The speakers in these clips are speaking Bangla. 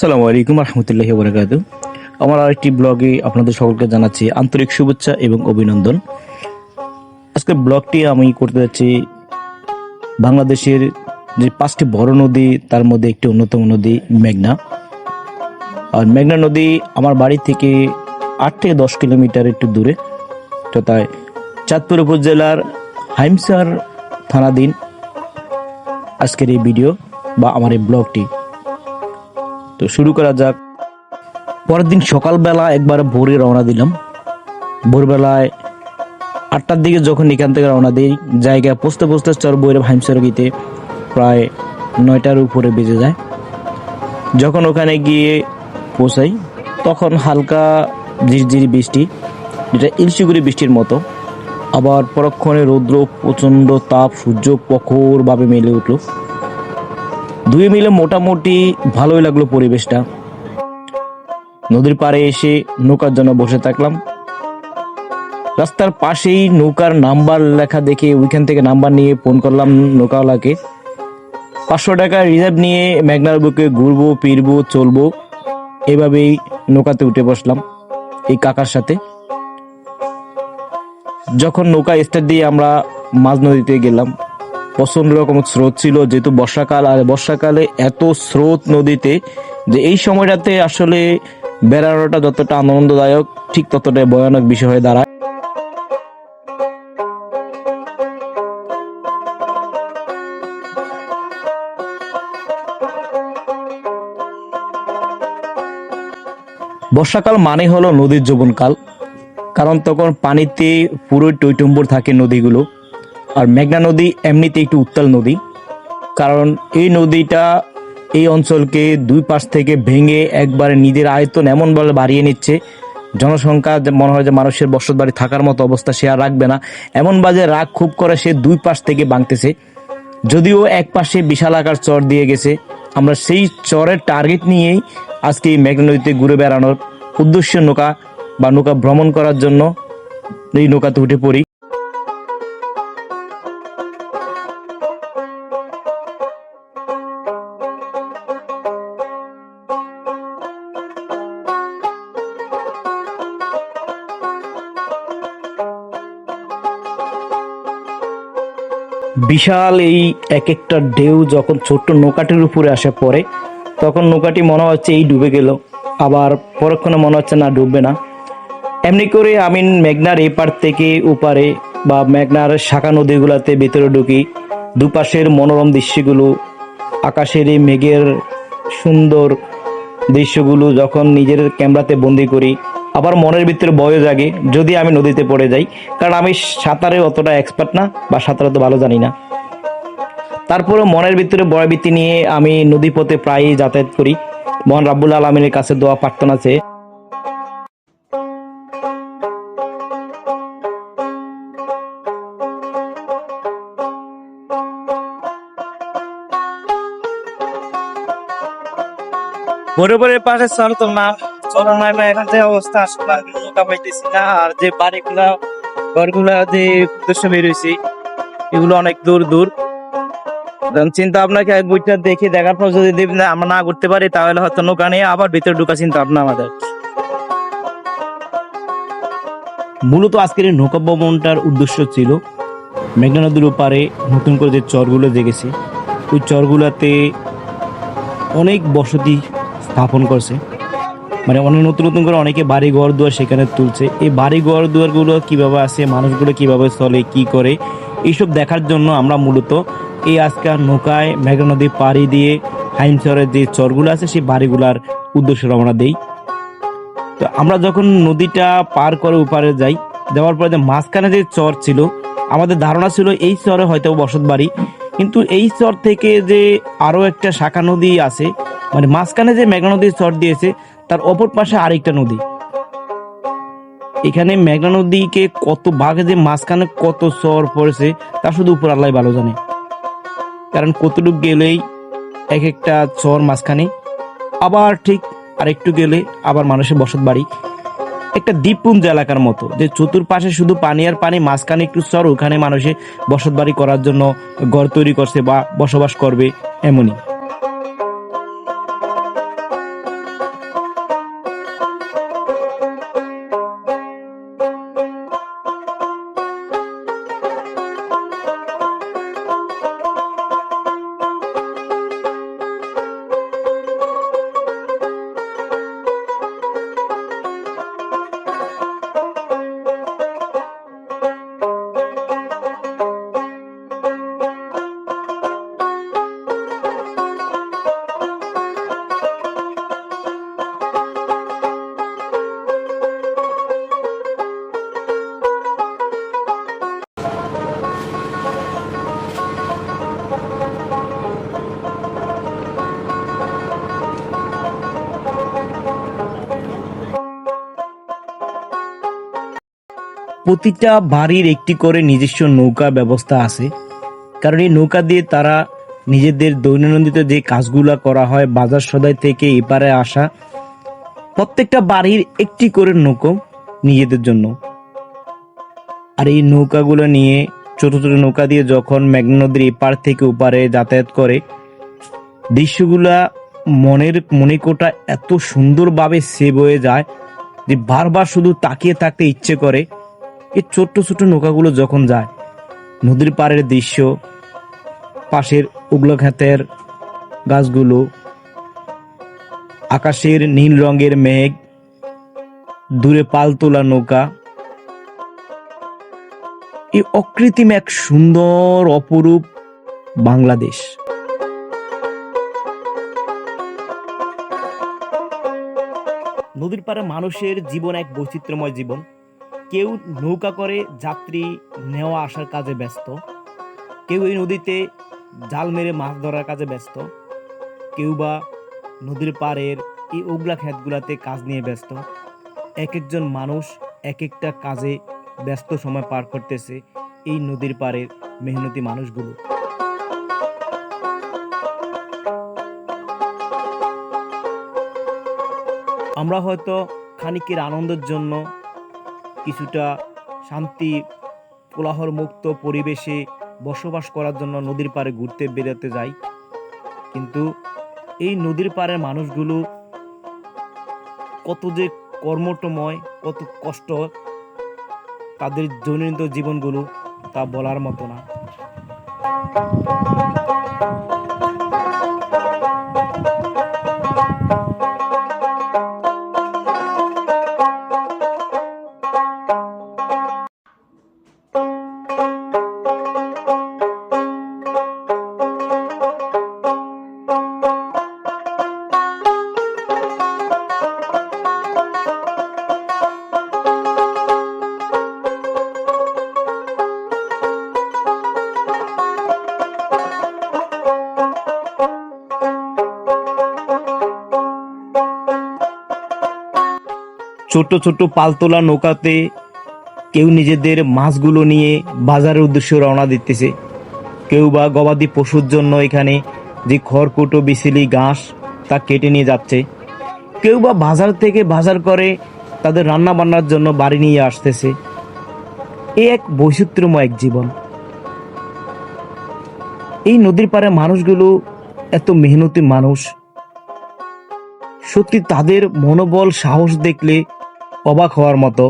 আসসালামু আলাইকুম রহমতুল্লাহি বরকাত আমার আরেকটি ব্লগে আপনাদের সকলকে জানাচ্ছি আন্তরিক শুভেচ্ছা এবং অভিনন্দন। আজকে ব্লগটি আমি করতে যাচ্ছি বাংলাদেশের যে পাঁচটি বড় নদী, তার মধ্যে একটি অন্যতম নদী মেঘনা। আর মেঘনা নদী আমার বাড়ি থেকে আট থেকে দশ কিলোমিটার একটু দূরে, তথায় চাঁদপুর উপজেলার হাইমসার থানাধীন আজকের এই ভিডিও বা আমার এই ব্লগটি। তো শুরু করা যাক। পরের দিন সকালবেলা একবার ভোরে রওনা দিলাম। ভোরবেলায় আটটার দিকে যখন এখান থেকে রওনা দিই জায়গায় পৌঁছতে পৌঁছতে চর বৈরব হাইমসরগিতে প্রায় নয়টার উপরে বেজে যায়। যখন ওখানে গিয়ে পৌঁছাই, তখন হালকা ঝিরঝিরি বৃষ্টি, যেটা ইলশিগুড়ি বৃষ্টির মতো। আবার পরক্ষণে রৌদ্র প্রচণ্ড তাপ, সূর্য প্রখরভাবে মেলে উঠল। দুই মিলে মোটামুটি ভালোই লাগল পরিবেশটা। নদীর পাড়ে এসে নৌকার জন্য বসে থাকলাম। রাস্তার পাশেই নৌকার নাম্বার লেখা দেখে ওইখান থেকে নাম্বার নিয়ে ফোন করলাম নৌকাওয়ালাকে। পাঁচশো টাকা রিজার্ভ নিয়ে মেঘনার বুকে ঘুরবো, ফিরবো, চলবো, এভাবেই নৌকাতে উঠে বসলাম এই কাকার সাথে। যখন নৌকা স্টার্ট দিয়ে আমরা মাঝ নদীতে গেলাম প্রচণ্ড রকম স্রোত ছিল, যেহেতু বর্ষাকাল, আর বর্ষাকালে এত স্রোত নদীতে যে এই সময়টাতে আসলে বেড়ানোটা যতটা আনন্দদায়ক, ঠিক ততটাই ভয়ানক বিষয় হয়ে দাঁড়ায়। বর্ষাকাল মানে হলো নদীর যৌবনকাল, কারণ তখন পানিতে পুরোই টইটম্বর থাকে নদীগুলো। আর মেঘনা নদী এমনিতে একটু উত্তাল নদী। কারণ এই নদীটা এই অঞ্চলকে দুই পাশ থেকে ভেঙে একবারে নিজের আয়তন এমনভাবে বাড়িয়ে নিচ্ছে। জনসংখ্যা মনে হয় যে মানুষের বসত বাড়ি থাকার মতো অবস্থা সে আর রাখবে না। এমন বাজে রাগ খুব করে সে দুই পাশ থেকে বাংতেছে যদিও এক পাশে বিশাল আকার চর দিয়ে গেছে। আমরা সেই চরের টার্গেট নিয়েই আজকে এই মেঘনা নদীতে ঘুরে বেড়ানোর উদ্দেশ্য নৌকা বা নৌকা ভ্রমণ করার জন্য এই নৌকাতে উঠে পড়ি। বিশাল এই এক একটা ঢেউ যখন ছোট্ট নৌকাটির উপরে আসে পড়ে, তখন নৌকাটি মনে হচ্ছে এই ডুবে গেল। আবার পরক্ষণে মনে হচ্ছে না, ডুববে না। এমনি করে আমি মেঘনার এপার থেকে ওপারে বা মেঘনার শাখা নদীগুলোতে ভেতরে ঢুকি। দুপাশের মনোরম দৃশ্যগুলো, আকাশের এই মেঘের সুন্দর দৃশ্যগুলো যখন নিজের ক্যামেরাতে বন্দি করি আবার মনের ভিতরে ভয় জাগে যদি আমি নদীতে পড়ে যাই, কারণ আমি সাঁতারে অতটা এক্সপার্ট না বা সাঁতার অত ভালো জানি না। তারপরে মনের ভিতরে বয়বৃত্তি নিয়ে আমি নদী পথে প্রায়ই যাতায়াত করি। মহান রাব্বুল আলমিনের কাছে দোয়া, প্রার্থনা আছে বরাবরের পাশে চল তো না চলো না না এখান থেকে অবস্থা আসলে নৌকা পাইতেছি না, আর যে বাড়িগুলা, ঘরগুলা যে উদ্দেশ্য বেরোইছি এগুলো অনেক দূর দূর। চিন্তা আপনাকে বইটা দেখে দেখার পর যদি আমরা না করতে পারি, তাহলে হয়তো নৌকা নিয়ে আবার ভিতরে ঢুকা চিন্তা ভাবনা আমাদের। মূলত আজকের এই নৌকা ভ্রমণটার উদ্দেশ্য ছিল মেঘনা নদীর ওপারে নতুন করে যে চরগুলো দেখেছি, ওই চরগুলাতে অনেক বসতি স্থাপন করছে। মানে অনেক নতুন নতুন করে অনেকে বাড়ি ঘর দুয়ার সেখানে তুলছে। এই বাড়ি ঘর দুয়ারগুলো কীভাবে আছে মানুষগুলো কীভাবে চলে, কি করে, এইসব দেখার জন্য আমরা মূলত এই আজকাল নৌকায় মেঘনা নদী পাড়ি দিয়ে হাইমচরের যে চরগুলো আছে, সেই বাড়িগুলার উদ্দেশ্য রওনা দেই। তো আমরা যখন নদীটা পার করে উপারে যাই, যাওয়ার পরে যে মাঝখানে যে চর ছিল, আমাদের ধারণা ছিল এই চরে হয়তো বসত বাড়ি। কিন্তু এই চর থেকে যে আরও একটা শাখা নদী আছে মানে মাঝখানে যে মেঘনা নদীর চর দিয়েছে তার অপর পাশে আরেকটা নদী। এখানে মেঘনা নদীকে কত ভাগে যে মাঝখানে কত চর পড়েছে, তা শুধু উপর আল্লাহ ভালো জানে। কারণ কতটুক গেলেই এক একটা চর মাঝখানে, আবার ঠিক আরেকটু গেলে আবার মানুষের বসত বাড়ি। একটা দ্বীপপুঞ্জ এলাকার মতো, যে চতুর্পাশে শুধু পানি আর পানি, মাঝখানে একটু চর ওখানে মানুষে বসত বাড়ি করার জন্য ঘর তৈরি করছে বা বসবাস করবে এমনই। প্রতিটা বাড়ির একটি করে নিজস্ব নৌকা ব্যবস্থা আছে। কারণ এই নৌকা দিয়ে তারা নিজেদের দৈনন্দিন যে কাজগুলো করা হয়, বাজার সদাই থেকে এপারে আসা, প্রত্যেকটা বাড়ির একটি করে নৌকো নিজেদের জন্য। আর এই নৌকাগুলো নিয়ে, ছোট ছোট নৌকা দিয়ে যখন মেঘনা নদীর এপার থেকে ওপারে যাতায়াত করে, দৃশ্যগুলা মনের মনিকোটা এত সুন্দরভাবে সেভ হয়ে যায় যে বারবার শুধু তাকিয়ে থাকতে ইচ্ছে করে এই ছোট্ট ছোট্ট নৌকাগুলো যখন যায়, নদীর পাড়ের দৃশ্য, পাশের উগলো ক্ষেতের গাছগুলো, আকাশের নীল রঙের মেঘ, দূরে পাল তোলা নৌকা, এই অকৃত্রিম এক সুন্দর, অপরূপ বাংলাদেশ। নদীর পাড়ে মানুষের জীবন এক বৈচিত্র্যময় জীবন। কেউ নৌকা করে যাত্রী নেওয়া আসার কাজে ব্যস্ত। কেউ এই নদীতে জাল মেরে মাছ ধরার কাজে ব্যস্ত। কেউ বা নদীর পাড়ের এই ওগলা ক্ষেতগুলাতে কাজ নিয়ে ব্যস্ত। এক একজন মানুষ এক একটা কাজে ব্যস্ত সময় পার করতেছে এই নদীর পাড়ের মেহনতি মানুষগুলো। আমরা হয়তো খানিকের আনন্দের জন্য কিছুটা শান্তি কোলাহল মুক্ত পরিবেশে বসবাস করার জন্য নদীর পাড়ে ঘুরতে বেরোতে যাই। কিন্তু এই নদীর পাড়ের মানুষগুলো কত যে কর্মটময়, কত কষ্ট তাদের দৈনন্দিন জীবনগুলো তা বলার মতো না। ছোট ছোট পালতোলা নৌকাতে কেউ নিজেদের মাছগুলো নিয়ে বাজারের উদ্দেশ্যে রওনা দিতেছে। কেউ বা গবাদি পশুর জন্য এখানে যে খড়কুটো বিছিলি ঘাস তা কেটে নিয়ে যাচ্ছে। কেউ বা বাজার থেকে বাজার করে তাদের রান্না বান্নার জন্য বাড়ি নিয়ে আসতেছে। এ এক বৈচিত্র্যময় এক জীবন। এই নদীর পাড়ে মানুষগুলো এত মেহনতি মানুষ। সত্যি তাদের মনোবল, সাহস দেখলে অবাক হওয়ার মতো।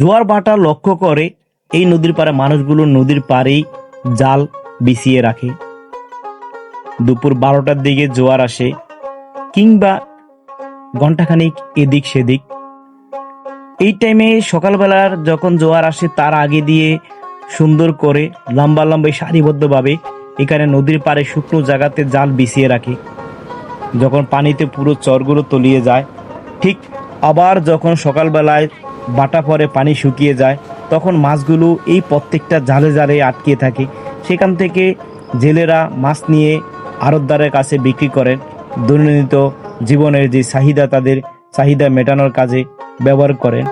জোয়ার ভাটা লক্ষ্য করে এই নদীর পাড়ে মানুষগুলো নদীর পাড়েই জাল বিছিয়ে রাখে। দুপুর বারোটার দিকে জোয়ার আসে কিংবা ঘন্টাখানিক এদিক সেদিক। এই টাইমে সকালবেলার যখন জোয়ার আসে, তার আগে দিয়ে সুন্দর করে লম্বা লম্বা সারিবদ্ধভাবে এখানে নদীর পাড়ে শুকনো জায়গাতে জাল বিছিয়ে রাখে। যখন পানিতে পুরো চরগুলো তলিয়ে যায়, ঠিক আবার যখন সকালবেলায় বাটা পরে পানি শুকিয়ে যায়, তখন মাছগুলো এই প্রত্যেকটা জালে জালে আটকে থাকে। সেখান থেকে জেলেরা মাছ নিয়ে আড়তদারের কাছে বিক্রি করেন। দৈনন্দিন জীবনের যে চাহিদা, তাদের চাহিদা মেটানোর কাজে ব্যবহার করেন।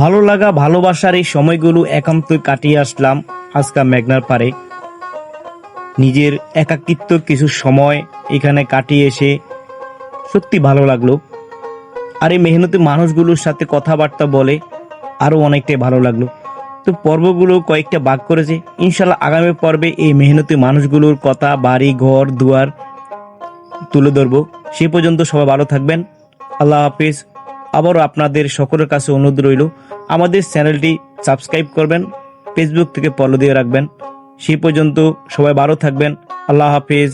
ভালো লাগা, ভালোবাসার এই সময়গুলো একান্ত কাটিয়ে আসলাম আজকা মেঘনার পারে নিজের একাকিত্ব কিছু সময় এখানে কাটিয়ে এসে সত্যি ভালো লাগল। আর এই মেহনতি মানুষগুলোর সাথে কথাবার্তা বলে আরও অনেকটাই ভালো লাগল। তো পর্বগুলো কয়েকটা ভাগ করেছে। ইনশাল্লাহ আগামী পর্বে এই মেহনতি মানুষগুলোর কথা, বাড়ি, ঘর, দুয়ার তুলে ধরবো। সে পর্যন্ত সবাই ভালো থাকবেন। আল্লাহ হাফিজ। আবারও আপনাদের সকলের কাছে অনুরোধ রইল, আমাদের চ্যানেলটি সাবস্ক্রাইব করবেন, ফেসবুক থেকে ফলো দিয়ে রাখবেন। সেই পর্যন্ত সবাই ভালো থাকবেন, আল্লাহ হাফিজ।